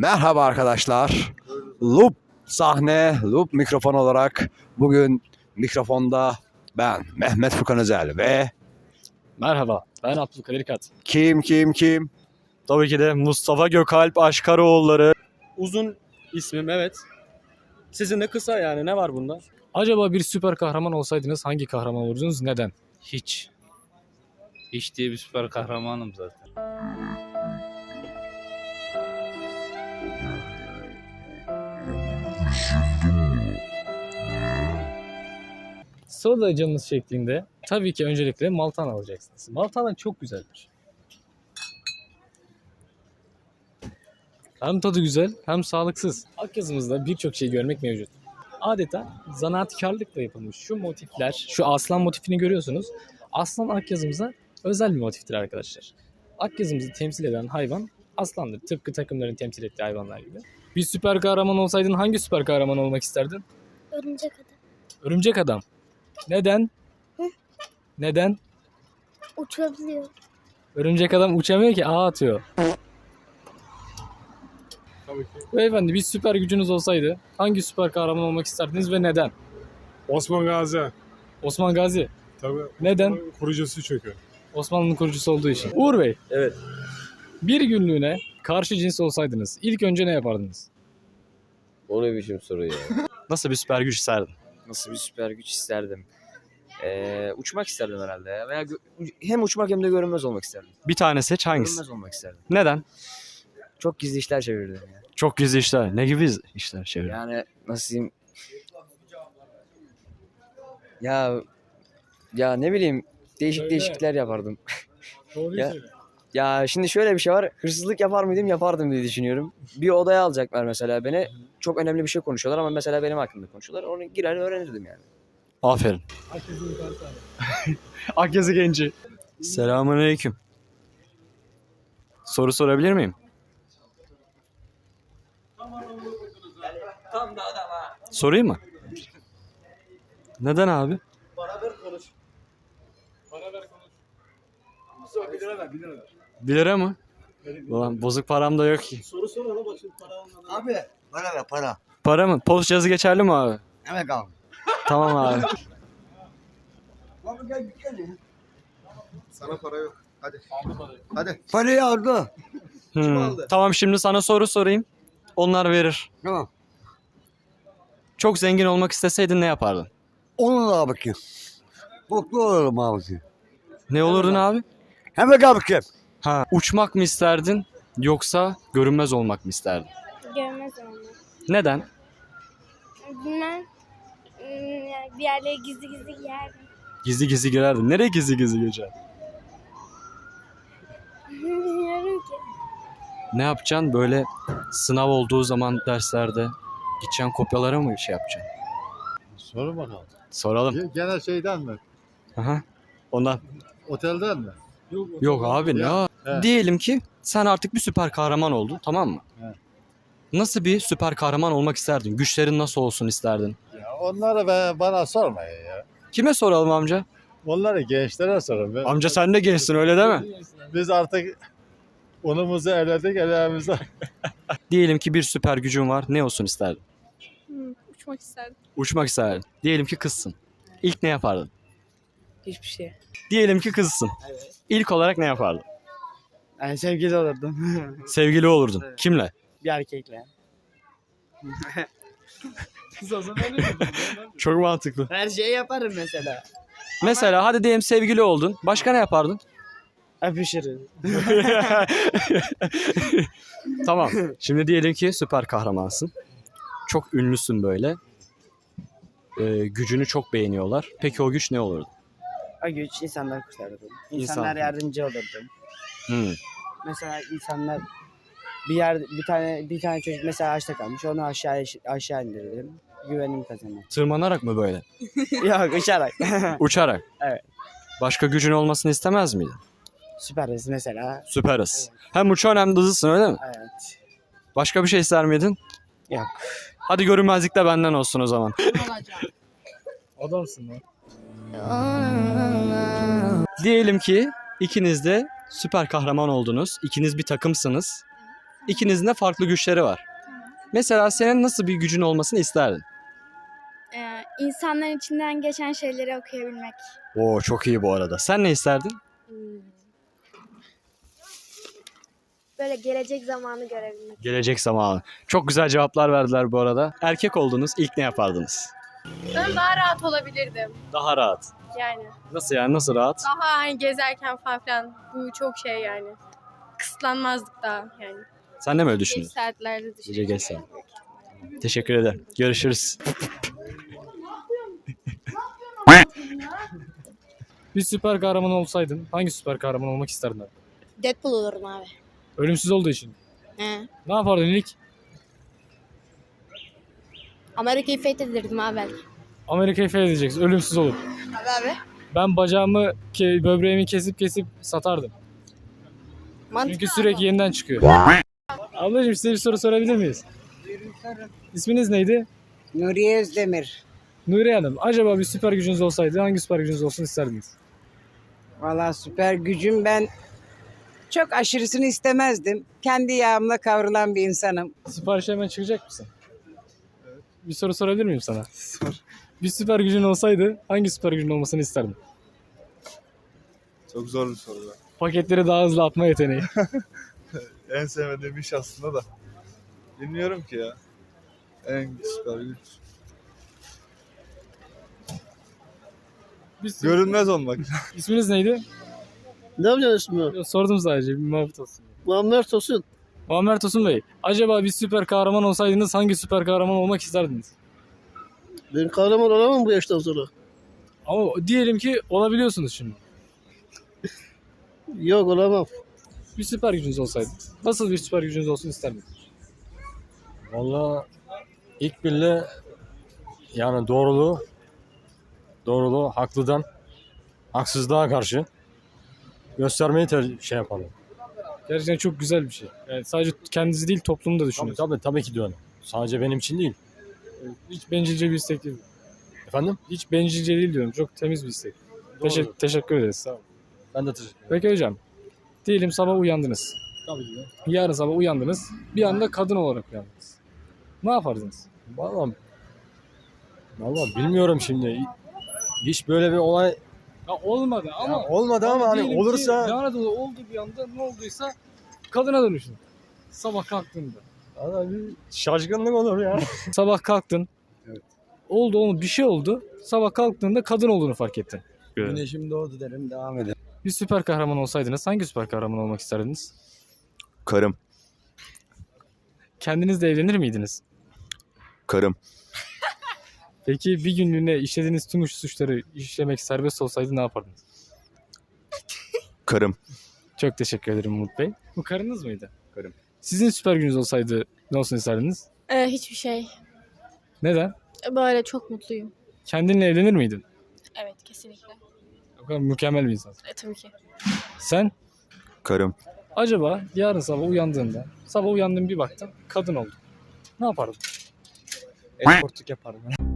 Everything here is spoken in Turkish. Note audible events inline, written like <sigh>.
Merhaba arkadaşlar. Loop sahne, Loop mikrofon olarak bugün mikrofonda ben Mehmet Furkan Özel ve Merhaba, ben Abdülkadir Kat. kim kim kim? Tabii ki de Mustafa Gökalp Aşkaroğulları. Uzun ismim evet. Sizin de kısa yani ne var bunda? Acaba bir süper kahraman olsaydınız hangi kahraman olurdunuz? Neden? Hiç. Hiç diye bir süper kahramanım zaten. Soda canınız şeklinde tabii ki öncelikle maltan alacaksınız. Maltan çok güzeldir. Hem tadı güzel hem sağlıksız. Akyazımızda birçok şey görmek mevcut. Adeta zanaatkarlıkla yapılmış şu motifler, şu aslan motifini görüyorsunuz. Aslan Akyazımıza özel bir motiftir arkadaşlar. Akyazımızı temsil eden hayvan aslandır. Tıpkı takımların temsil ettiği hayvanlar gibi. Bir süper kahraman olsaydın hangi süper kahraman olmak isterdin? Örümcek adam. Örümcek adam. Neden? Hı? Neden? Uçabiliyor. Örümcek adam uçamıyor ki ağ atıyor. Beyefendi bir süper gücünüz olsaydı hangi süper kahraman olmak isterdiniz ve neden? Osman Gazi. Osman Gazi. Tabii. Neden? Kurucusu çünkü. Osmanlı'nın kurucusu olduğu için. Uğur Bey. Evet. Bir günlüğüne karşı cins olsaydınız ilk önce ne yapardınız? O ne biçim soru ya? <laughs> Nasıl bir süper güç isterdin? Nasıl bir süper güç isterdim? Ee, uçmak isterdim herhalde ya. Veya gö- hem uçmak hem de görünmez olmak isterdim. Bir tane seç hangisi? Görünmez olmak isterdim. Neden? Çok gizli işler çevirdim ya. Çok gizli işler. Ne gibi işler çevir? Yani nasıl diyeyim? Ya ya ne bileyim değişik Söyle. değişiklikler yapardım. Doğru Ya- Ya şimdi şöyle bir şey var. Hırsızlık yapar mıydım? Yapardım diye düşünüyorum. Bir odaya alacaklar mesela beni. Çok önemli bir şey konuşuyorlar ama mesela benim hakkımda konuşuyorlar. Onu girer öğrenirdim yani. Aferin. <laughs> Akyazı genci. Selamun aleyküm. Soru sorabilir miyim? Sorayım mı? Neden abi? Bir lira mı? Ulan bozuk param da yok ki. Abi para ver para. Para mı? Post cihazı geçerli mi abi? Evet abi. Tamam abi. <laughs> Abi gel gel ya. Sana para yok. Hadi. Hadi. Parayı aldı. Hmm. Tamam şimdi sana soru sorayım. Onlar verir. Tamam. Çok zengin olmak isteseydin ne yapardın? Onu da bakayım. Mutlu olurum abi. Ne olurdun abi? Hemen bakayım. Ha, uçmak mı isterdin yoksa görünmez olmak mı isterdin? Görmez onu. Neden? Bilmem. Hmm, yani bir yerlere gizli gizli giderdim. Gizli gizli girerdin. Nereye gizli gizli gireceksin? <laughs> Bilmiyorum ki. Ne yapacaksın? Böyle sınav olduğu zaman derslerde gideceksin kopyalara mı şey yapacaksın? Soru bakalım. Soralım. Ge- Gene şeyden mi? Aha. Ondan. Otelden mi? Yok abi ne? He. Diyelim ki sen artık bir süper kahraman oldun tamam mı? He. Nasıl bir süper kahraman olmak isterdin? Güçlerin nasıl olsun isterdin? Ya onları be, bana sormayın ya. Kime soralım amca? Onları gençlere sorun. Ben- Amca sen de gençsin öyle değil mi? Biz artık unumuzu eledik elimize. <laughs> Diyelim ki bir süper gücün var. Ne olsun isterdin? Hmm, uçmak isterdim. Uçmak isterdin. Diyelim ki kızsın. İlk ne yapardın? Hiçbir şey. Diyelim ki kızsın. İlk olarak ne yapardın? Yani sevgili olurdum. <laughs> Sevgili olurdun. Evet. Kimle? bir erkekle. Çok mantıklı. Her şeyi yaparım mesela. Mesela hadi diyelim sevgili oldun. Başka ne yapardın? Öpüşürüz. <laughs> tamam. Şimdi diyelim ki süper kahramansın. Çok ünlüsün böyle. Ee, gücünü çok beğeniyorlar. Peki o güç ne olurdu? O güç insanları kurtarırdım. İnsan. İnsanlar yardımcı olurdum. Hmm. Mesela insanlar bir yer bir tane bir tane çocuk mesela açta kalmış onu aşağı aşağı indirirdim. Güvenim kazanır. Tırmanarak mı böyle? <laughs> Yok uçarak. <laughs> Uçarak. Evet. Başka gücün olmasını istemez miydin? Süperiz mesela. Süperiz. Hem uçan hem de hızlısın öyle mi? Evet. Başka bir şey ister miydin? Yok. Hadi görünmezlik de benden olsun o zaman. Adamsın lan. Diyelim ki ikiniz de süper kahraman oldunuz. İkiniz bir takımsınız. İkinizin de farklı güçleri var. Mesela senin nasıl bir gücün olmasını isterdin? Ee, insanların içinden geçen şeyleri okuyabilmek. Oo çok iyi bu arada. Sen ne isterdin? Böyle gelecek zamanı görebilmek. Gelecek zamanı. Çok güzel cevaplar verdiler bu arada. Erkek oldunuz ilk ne yapardınız? Ben daha rahat olabilirdim. Daha rahat. Yani. Nasıl yani nasıl rahat? Daha hani gezerken falan filan. Bu çok şey yani. Kısıtlanmazdık daha yani. Sen de mi öyle Geç düşünüyorsun? saatlerde Gece düşünüyorum. geç saat. Teşekkür ederim. Görüşürüz. <laughs> Bir süper kahraman olsaydın hangi süper kahraman olmak isterdin abi? Deadpool olurum abi. Ölümsüz olduğu için. He. Ne yapardın ilk? Amerika'yı fethederdim abi ben. Amerika'yı fethedeceksin. Ölümsüz olur. Abi abi. Ben bacağımı, ke- böbreğimi kesip kesip satardım. Çünkü sürekli yeniden çıkıyor. Ablacığım size bir soru sorabilir miyiz? İsminiz neydi? Nuriye Özdemir. Nuriye Hanım. Acaba bir süper gücünüz olsaydı hangi süper gücünüz olsun isterdiniz? Valla süper gücüm ben çok aşırısını istemezdim. Kendi yağımla kavrulan bir insanım. Siparişe hemen çıkacak mısın? Bir soru sorabilir miyim sana? <laughs> Bir süper gücün olsaydı hangi süper gücün olmasını isterdin? Çok zor bir soru. be. Paketleri daha hızlı atma yeteneği. <laughs> En sevmediğim iş aslında da. Bilmiyorum ki ya. En süper güç. Bir sü- Görünmez olmak. İsminiz neydi? Ne yapacaksın ismi? Yo, Sordum sadece bir muhabbet olsun. Muammer Tosun. Muammer Tosun Bey, acaba bir süper kahraman olsaydınız hangi süper kahraman olmak isterdiniz? Ben kahraman olamam bu yaştan sonra. Ama diyelim ki olabiliyorsunuz şimdi. <laughs> Yok olamam. Bir süper gücünüz olsaydı. Nasıl bir süper gücünüz olsun isterdiniz? Valla ilk bile yani doğruluğu doğruluğu haklıdan haksızlığa karşı göstermeyi ter- şey yapalım. Gerçekten çok güzel bir şey. Yani sadece kendinizi değil toplumu da Tabii, düşünüyorsunuz. tabii, tabii ki de öyle. Sadece benim için değil. Hiç bencilce bir istek değil. Efendim? Hiç bencilce değil diyorum. Çok temiz bir istek. Teşekkür, teşekkür ederiz. Sağ olun. Ben de teşekkür ederim. Peki hocam. Diyelim sabah uyandınız. Tabii ki de. Yarın sabah uyandınız. Bir anda kadın olarak uyandınız. Ne yapardınız? Valla Valla bilmiyorum şimdi. Hiç böyle bir olay Ya olmadı ama. Ya olmadı ama hani diyelim ki olursa da oldu bir anda ne olduysa kadına dönüşün. Sabah kalktığında. Valla bir şaşkınlık olur ya. <laughs> Sabah kalktın. Oldu oldu bir şey oldu. Sabah kalktığında kadın olduğunu fark ettin. Güneşim doğdu derim devam edelim. Bir süper kahraman olsaydınız hangi süper kahraman olmak isterdiniz? Karım. Kendiniz de evlenir miydiniz? Karım. Peki bir günlüğüne işlediğiniz tüm suçları işlemek serbest olsaydı ne yapardınız? Karım. Çok teşekkür ederim Umut Bey. Bu karınız mıydı? Karım. Sizin süper gücünüz olsaydı ne olsun isterdiniz? Ee, hiçbir şey. Neden? Böyle çok mutluyum. Kendinle evlenir miydin? Evet kesinlikle. O kadar mükemmel bir insansın. E, tabii ki. Sen Karım. acaba yarın sabah uyandığında, sabah uyandın bir baktın kadın oldun. Ne yapardın? Eskortluk yaparım. <laughs>